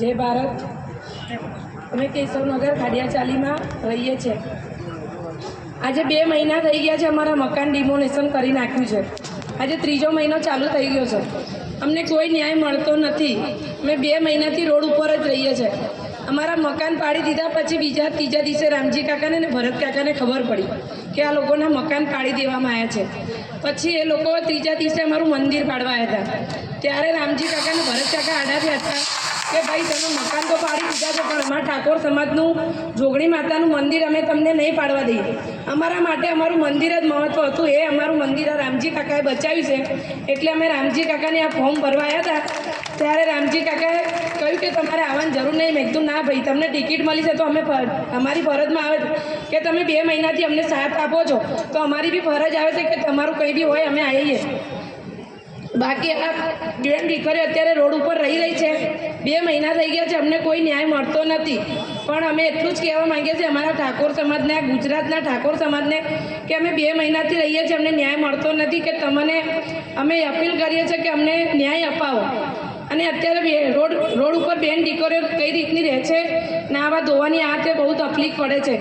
જય ભારત. અમે કેશવનગર ખાડિયાચાલીમાં રહીએ છીએ આજે બે મહિના થઈ ગયા છે અમારા મકાન ડિમોનેશન કરી નાખ્યું છે. આજે ત્રીજો મહિનો ચાલુ થઈ ગયો છે. અમને કોઈ ન્યાય મળતો નથી. અમે બે મહિનાથી રોડ ઉપર જ રહીએ છીએ અમારા મકાન પાડી દીધા પછી બીજા ત્રીજા દિવસે રામજી કાકાને ને ભરત કાકાને ખબર પડી કે આ લોકોના મકાન પાડી દેવામાં આવ્યા છે. પછી એ લોકો ત્રીજા દિવસે અમારું મંદિર પાડવા આવ્યા હતા. ત્યારે રામજી કાકા અને ભરત કાકા આડા થયા હતા કે ભાઈ, તમે મકાન તો પાડી દીધા છે, પણ અમારા ઠાકોર સમાજનું જોગણી માતાનું મંદિર અમે તમને નહીં પાડવા દઈએ. અમારા માટે અમારું મંદિર જ મહત્વ હતું, એ અમારું મંદિર આ રામજી કાકાએ બચાવ્યું છે. એટલે અમે રામજી કાકાને આ ફોર્મ ભરવા આવ્યા હતા. ત્યારે રામજી કાકાએ કહ્યું કે, તમારે આવવાની જરૂર નહીં. મેં કીધું, ના ભાઈ, તમને ટિકિટ મળી છે તો અમે અમારી ફરજમાં આવે કે તમે બે મહિનાથી અમને સાથ આપો છો, તો અમારી બી ફરજ આવે છે કે તમારું કંઈ બી હોય, અમે આવીએ. બાકી આ બેન દીકરી અત્યારે રોડ ઉપર રહી રહી છે. બે મહિના થઈ ગયા છે, અમને કોઈ ન્યાય મળતો નથી. પણ અમે એટલું જ કહેવા માંગીએ છીએ, અમારા ઠાકોર સમાજને, આ ગુજરાતના ઠાકોર સમાજને, કે અમે બે મહિનાથી રહીએ છીએ, અમને ન્યાય મળતો નથી કે તમને અમે અપીલ કરીએ છીએ કે અમને ન્યાય અપાવો. અને અત્યારે રોડ રોડ ઉપર બેન દીકરીઓ કઈ રીતની રહે છે? નાવા ધોવાની આ તે બહુ તકલીફ પડે છે.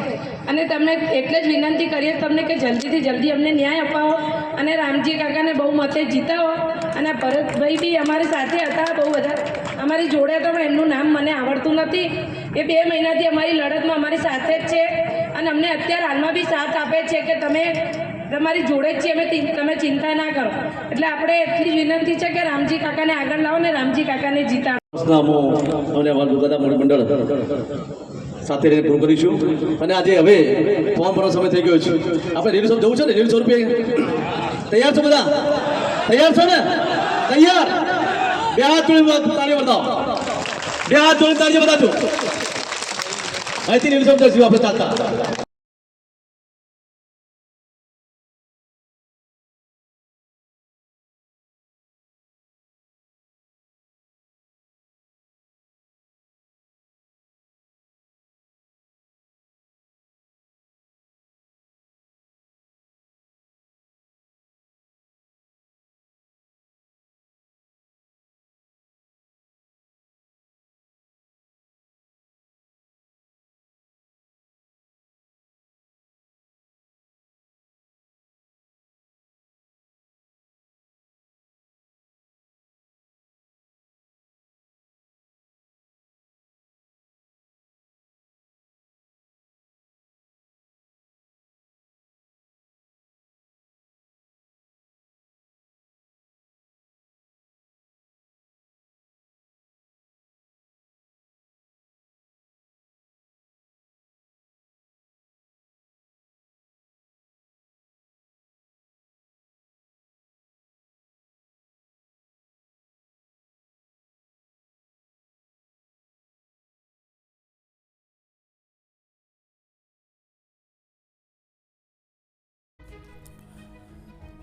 અને તમને એટલે જ વિનંતી કરીએ તમને કે જલ્દીથી જલ્દી અમને ન્યાય અપાવો અને રામજી કાકાને બહુ મતે જીતાવો. અને ભરતભાઈ બી અમારી સાથે હતા બહુ બધા. અમારી જોડે હતા પણ એમનું નામ મને આવડતું નથી. એ બે મહિનાથી અમારી લડતમાં અમારી સાથે જ છે. અને અમને અત્યારે હાલમાં બી સાથ આપે છે કે તમે તમારી જોડે જ છીએ, અમે તમે ચિંતા ના કરો. એટલે આપણે એટલી વિનંતી છે કે રામજી કાકાને આગળ લાવો ને રામજી કાકાને જીતા. અને અમારા મંડળ સાથે રહીને પૂરું કરીશું. અને આજે હવે ફોર્મ ભરવાનો સમય થઈ ગયો છે. આપણે રેલી જવું છે ને? રેલી રૂપિયા તૈયાર છો બધા? તૈયાર છો ને? તૈયાર? બે હાથ જોડી તાળી બતાવો બે હાથ જોડી તાળી બતાવજો અહીંથી રેલી શોપ આપણે ચાલતા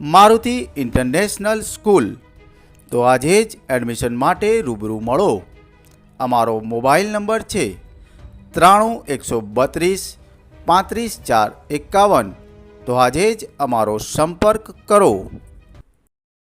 મારુતિ ઇન્ટરનેશનલ સ્કૂલ. તો આજે જ એડમિશન માટે રૂબરૂ મળો. અમારો મોબાઈલ નંબર છે ત્રાણું એકસો બત્રીસ પાંત્રીસ ચાર એકાવન. તો આજે જ અમારો સંપર્ક કરો.